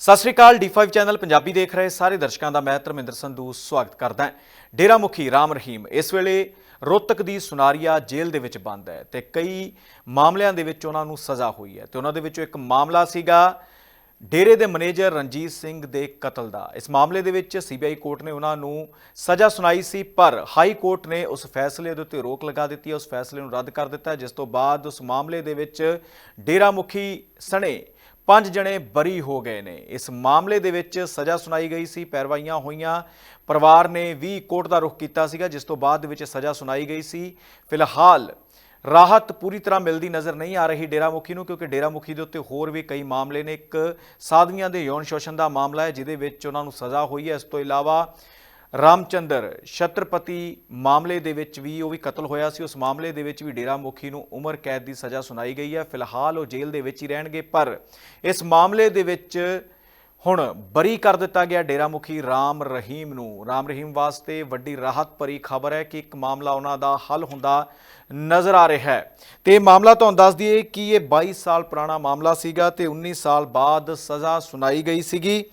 ਸਤਿ ਸ਼੍ਰੀ ਅਕਾਲ D5 channel Punjabi ਦੇਖ ਰਹੇ ਸਾਰੇ ਦਰਸ਼ਕਾਂ ਦਾ ਮੈਂ ਧਰਮਿੰਦਰ ਸੰਧੂ ਸਵਾਗਤ ਕਰਦਾ ਹਾਂ। ਡੇਰਾ ਮੁਖੀ ਰਾਮ ਰਹੀਮ, ਇਸ ਵੇਲੇ ਰੋਹਤਕ ਦੀ ਸੁਨਾਰੀਆ ਜੇਲ੍ਹ ਦੇ ਵਿੱਚ ਬੰਦ ਹੈ ਤੇ ਕਈ ਮਾਮਲਿਆਂ ਦੇ ਵਿੱਚ ਉਹਨਾਂ ਨੂੰ ਸਜ਼ਾ ਹੋਈ ਹੈ ਤੇ ਉਹਨਾਂ ਦੇ ਵਿੱਚੋਂ ਇੱਕ ਮਾਮਲਾ ਸੀਗਾ ਡੇਰੇ ਦੇ ਮੈਨੇਜਰ ਰਣਜੀਤ ਸਿੰਘ ਦੇ ਕਤਲ ਦਾ। ਇਸ ਮਾਮਲੇ ਦੇ ਵਿੱਚ ਸੀਬੀਆਈ ਕੋਰਟ ਨੇ ਉਹਨਾਂ ਨੂੰ ਸਜ਼ਾ ਸੁਣਾਈ ਸੀ, ਪਰ ਹਾਈ ਕੋਰਟ ਨੇ ਉਸ ਫੈਸਲੇ ਦੇ ਉੱਤੇ ਰੋਕ ਲਗਾ ਦਿੱਤੀ ਹੈ, ਉਸ ਫੈਸਲੇ ਨੂੰ ਰੱਦ ਕਰ ਦਿੱਤਾ ਜਿਸ ਤੋਂ ਬਾਅਦ ਉਸ ਮਾਮਲੇ ਦੇ ਵਿੱਚ ਡੇਰਾ ਮੁਖੀ ਸਣੇ ਪੰਜ ਜਣੇ ਬਰੀ ਹੋ ਗਏ ਨੇ। ਇਸ ਮਾਮਲੇ ਦੇ ਵਿੱਚ ਸਜ਼ਾ ਸੁਣਾਈ ਗਈ ਸੀ, ਪੈਰਵਾਈਆਂ ਹੋਈਆਂ। ਪਰਿਵਾਰ ਨੇ ਵੀ ਕੋਰਟ ਦਾ ਰੁਖ ਕੀਤਾ ਸੀਗਾ, ਜਿਸ ਤੋਂ ਬਾਅਦ ਵਿੱਚ ਸਜ਼ਾ ਸੁਣਾਈ ਗਈ ਸੀ। ਫਿਲਹਾਲ ਰਾਹਤ ਪੂਰੀ ਤਰ੍ਹਾਂ ਮਿਲਦੀ ਨਜ਼ਰ ਨਹੀਂ ਆ ਰਹੀ ਡੇਰਾ ਮੁਖੀ ਨੂੰ, ਕਿਉਂਕਿ ਡੇਰਾ ਮੁਖੀ ਦੇ ਉੱਤੇ ਹੋਰ ਵੀ ਕਈ ਮਾਮਲੇ ਨੇ। ਇੱਕ ਸਾਧਵੀਆਂ ਦੇ ਯੌਨ ਸ਼ੋਸ਼ਣ ਦਾ ਮਾਮਲਾ ਹੈ, ਜਿਹਦੇ ਵਿੱਚ ਉਹਨਾਂ ਨੂੰ ਸਜ਼ਾ ਹੋਈ ਹੈ। ਇਸ ਤੋਂ ਇਲਾਵਾ ਰਾਮਚੰਦਰ, ਛਤਰਪਤੀ ਮਾਮਲੇ ਦੇ ਵਿੱਚ ਵੀ ਉਹ ਵੀ ਕਤਲ ਹੋਇਆ ਸੀ। ਉਸ ਮਾਮਲੇ ਦੇ ਵਿੱਚ ਵੀ ਡੇਰਾ ਮੁਖੀ ਨੂੰ ਉਮਰ ਕੈਦ ਦੀ ਸਜ਼ਾ ਸੁਣਾਈ ਗਈ ਹੈ। ਫਿਲਹਾਲ ਉਹ ਜੇਲ੍ਹ ਦੇ ਵਿੱਚ ਹੀ ਰਹਿਣਗੇ, ਪਰ ਇਸ ਮਾਮਲੇ ਦੇ ਵਿੱਚ ਹੁਣ ਬਰੀ ਕਰ ਦਿੱਤਾ ਗਿਆ ਡੇਰਾ ਮੁਖੀ ਰਾਮ ਰਹੀਮ ਨੂੰ। ਰਾਮ ਰਹੀਮ ਵਾਸਤੇ ਵੱਡੀ ਰਾਹਤ ਭਰੀ ਖਬਰ ਹੈ ਕਿ ਇੱਕ ਮਾਮਲਾ ਉਹਨਾਂ ਦਾ ਹੱਲ ਹੁੰਦਾ ਨਜ਼ਰ ਆ ਰਿਹਾ ਹੈ। ਤੇ ਇਹ ਮਾਮਲਾ ਤੁਹਾਨੂੰ ਦੱਸ ਦਈਏ ਕਿ ਇਹ 22 ਸਾਲ ਪੁਰਾਣਾ ਮਾਮਲਾ ਸੀਗਾ ਤੇ 19 ਸਾਲ ਬਾਅਦ ਸਜ਼ਾ ਸੁਣਾਈ ਗਈ ਸੀਗੀ।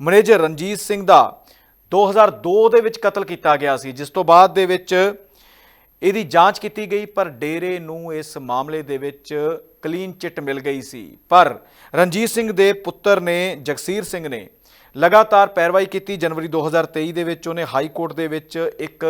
ਮੈਨੇਜਰ ਰਣਜੀਤ ਸਿੰਘ ਦਾ 2002 ਦੇ ਵਿੱਚ ਕਤਲ ਕੀਤਾ ਗਿਆ ਸੀ, ਜਿਸ ਤੋਂ ਬਾਅਦ ਦੇ ਵਿੱਚ ਇਹਦੀ ਜਾਂਚ ਕੀਤੀ ਗਈ, ਪਰ ਡੇਰੇ ਨੂੰ ਇਸ ਮਾਮਲੇ ਦੇ ਵਿੱਚ ਕਲੀਨ ਚਿੱਟ ਮਿਲ ਗਈ ਸੀ। ਪਰ ਰਣਜੀਤ ਸਿੰਘ ਦੇ ਪੁੱਤਰ ਨੇ, ਜਗਸੀਰ ਸਿੰਘ ਨੇ ਲਗਾਤਾਰ ਪੈਰਵਾਈ ਕੀਤੀ। ਜਨਵਰੀ 2023 ਦੇ ਵਿੱਚ ਉਹਨੇ ਹਾਈ ਕੋਰਟ ਦੇ ਵਿੱਚ ਇੱਕ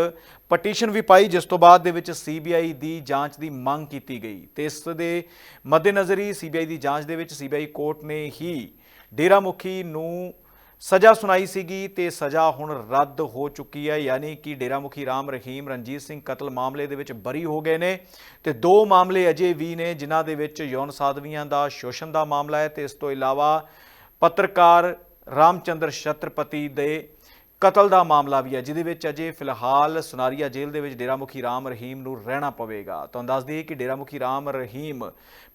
ਪਟੀਸ਼ਨ ਵੀ ਪਾਈ, ਜਿਸ ਤੋਂ ਬਾਅਦ ਦੇ ਵਿੱਚ ਸੀਬੀਆਈ ਦੀ ਜਾਂਚ ਦੀ ਮੰਗ ਕੀਤੀ ਗਈ। ਤੇ ਇਸ ਦੇ ਮੱਦੇਨਜ਼ਰ ਹੀ ਸੀਬੀਆਈ ਦੀ ਜਾਂਚ ਦੇ ਵਿੱਚ ਸੀਬੀਆਈ ਕੋਰਟ ਨੇ ਹੀ ਡੇਰਾ ਮੁਖੀ ਨੂੰ ਸਜ਼ਾ ਸੁਣਾਈ ਸੀਗੀ ਤੇ ਸਜ਼ਾ ਹੁਣ ਰੱਦ ਹੋ ਚੁੱਕੀ ਹੈ, ਯਾਨੀ ਕਿ ਡੇਰਾ ਮੁਖੀ ਰਾਮ ਰਹੀਮ ਰਣਜੀਤ ਸਿੰਘ ਕਤਲ ਮਾਮਲੇ ਦੇ ਵਿੱਚ ਬਰੀ ਹੋ ਗਏ ਨੇ ਤੇ ਦੋ ਮਾਮਲੇ ਅਜੇ ਵੀ ਨੇ ਜਿਨ੍ਹਾਂ ਦੇ ਵਿੱਚ ਯੌਨ ਸਾਧਵੀਆਂ ਦਾ ਸ਼ੋਸ਼ਣ ਦਾ ਮਾਮਲਾ ਹੈ ਤੇ ਇਸ ਤੋਂ ਇਲਾਵਾ ਪੱਤਰਕਾਰ ਰਾਮਚੰਦਰ ਛਤਰਪਤੀ ਦੇ ਕਤਲ ਦਾ ਮਾਮਲਾ ਵੀ ਹੈ, ਜਿਹਦੇ ਵਿੱਚ ਅਜੇ ਫਿਲਹਾਲ ਸੁਨਾਰੀਆ ਜੇਲ੍ਹ ਦੇ ਵਿੱਚ ਡੇਰਾ ਮੁਖੀ ਰਾਮ ਰਹੀਮ ਨੂੰ ਰਹਿਣਾ ਪਵੇਗਾ। ਤੁਹਾਨੂੰ ਦੱਸ ਦਈਏ ਕਿ ਡੇਰਾ ਮੁਖੀ ਰਾਮ ਰਹੀਮ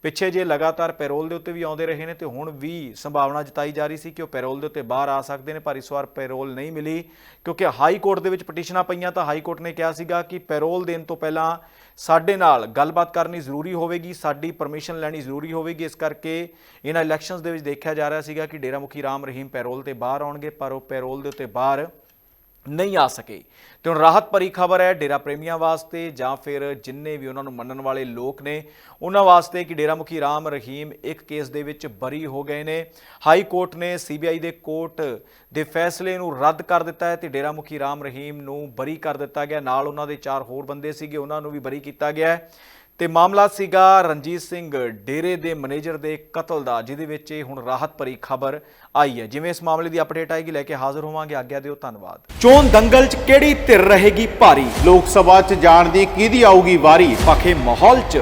ਪਿੱਛੇ ਜੇ ਲਗਾਤਾਰ ਪੈਰੋਲ ਦੇ ਉੱਤੇ ਵੀ ਆਉਂਦੇ ਰਹੇ ਨੇ ਤੇ ਹੁਣ ਵੀ ਸੰਭਾਵਨਾ ਜਤਾਈ ਜਾ ਰਹੀ ਸੀ ਕਿ ਉਹ ਪੈਰੋਲ ਦੇ ਉੱਤੇ ਬਾਹਰ ਆ ਸਕਦੇ ਨੇ, ਪਰ ਇਸ ਵਾਰ ਪੈਰੋਲ ਨਹੀਂ ਮਿਲੀ, ਕਿਉਂਕਿ ਹਾਈ ਕੋਰਟ ਦੇ ਵਿੱਚ ਪਟੀਸ਼ਨਾਂ ਪਈਆਂ ਤਾਂ ਹਾਈ ਕੋਰਟ ਨੇ ਕਿਹਾ ਸੀਗਾ ਕਿ ਪੈਰੋਲ ਦੇਣ ਤੋਂ ਪਹਿਲਾਂ ਸਾਡੇ ਨਾਲ ਗੱਲਬਾਤ ਕਰਨੀ ਜ਼ਰੂਰੀ ਹੋਵੇਗੀ, ਸਾਡੀ ਪਰਮਿਸ਼ਨ ਲੈਣੀ ਜ਼ਰੂਰੀ ਹੋਵੇਗੀ। ਇਸ ਕਰਕੇ ਇਹਨਾਂ ਇਲੈਕਸ਼ਨਸ ਦੇ ਵਿੱਚ ਦੇਖਿਆ ਜਾ ਰਿਹਾ ਸੀਗਾ ਕਿ ਡੇਰਾ ਮੁਖੀ ਰਾਮ ਰਹੀਮ ਪੈਰੋਲ ਤੇ ਬਾਹਰ ਆਉਣਗੇ, ਪਰ ਉਹ ਪੈਰੋਲ ਦੇ ਉੱਤੇ ਬਾਹਰ ਨਹੀਂ ਆ ਸਕੇ। ਤੇ ਹੁਣ ਰਾਹਤ ਭਰੀ ਖਬਰ ਹੈ, ਡੇਰਾ ਪ੍ਰੇਮੀਆਂ ਵਾਸਤੇ ਜਾਂ ਫਿਰ ਜਿੰਨੇ ਵੀ ਉਹਨਾਂ ਨੂੰ ਮੰਨਣ ਵਾਲੇ ਲੋਕ ਨੇ, ਉਹਨਾਂ ਵਾਸਤੇ ਕਿ ਡੇਰਾ ਮੁਖੀ ਰਾਮ ਰਹੀਮ ਇੱਕ ਕੇਸ ਦੇ ਵਿੱਚ ਬਰੀ ਹੋ ਗਏ ਨੇ। ਹਾਈ ਕੋਰਟ ਨੇ ਸੀਬੀਆਈ ਦੇ ਕੋਰਟ ਦੇ ਫੈਸਲੇ ਨੂੰ ਰੱਦ ਕਰ ਦਿੱਤਾ ਹੈ ਤੇ ਡੇਰਾ ਮੁਖੀ ਰਾਮ ਰਹੀਮ ਨੂੰ ਬਰੀ ਕਰ ਦਿੱਤਾ ਗਿਆ। ਨਾਲ ਉਹਨਾਂ ਦੇ ਚਾਰ ਹੋਰ ਬੰਦੇ ਸੀਗੇ, ਉਹਨਾਂ ਨੂੰ ਵੀ ਬਰੀ ਕੀਤਾ ਗਿਆ ਹੈ। ਤੇ ਮਾਮਲਾ ਸੀਗਾ ਰਣਜੀਤ ਸਿੰਘ ਡੇਰੇ ਦੇ ਮੈਨੇਜਰ ਦੇ ਕਤਲ ਦਾ, ਜਿਹਦੇ ਵਿੱਚ ਇਹ ਹੁਣ ਰਾਹਤ ਭਰੀ ਖਬਰ ਆਈ ਹੈ। ਜਿਵੇਂ ਇਸ ਮਾਮਲੇ ਦੀ ਅਪਡੇਟ ਆਏਗੀ, ਲੈ ਕੇ ਹਾਜ਼ਰ ਹੋਵਾਂਗੇ। ਆਗਿਆ ਦਿਓ ਧੰਨਵਾਦ। ਚੋਣ ਦੰਗਲ 'ਚ ਕਿਹੜੀ ਧਿਰ ਰਹੇਗੀ ਭਾਰੀ? ਲੋਕ ਸਭਾ 'ਚ ਜਾਣ ਦੀ ਕਿਹਦੀ ਆਊਗੀ ਵਾਰੀ? ਪਖੇ ਮਾਹੌਲ 'ਚ।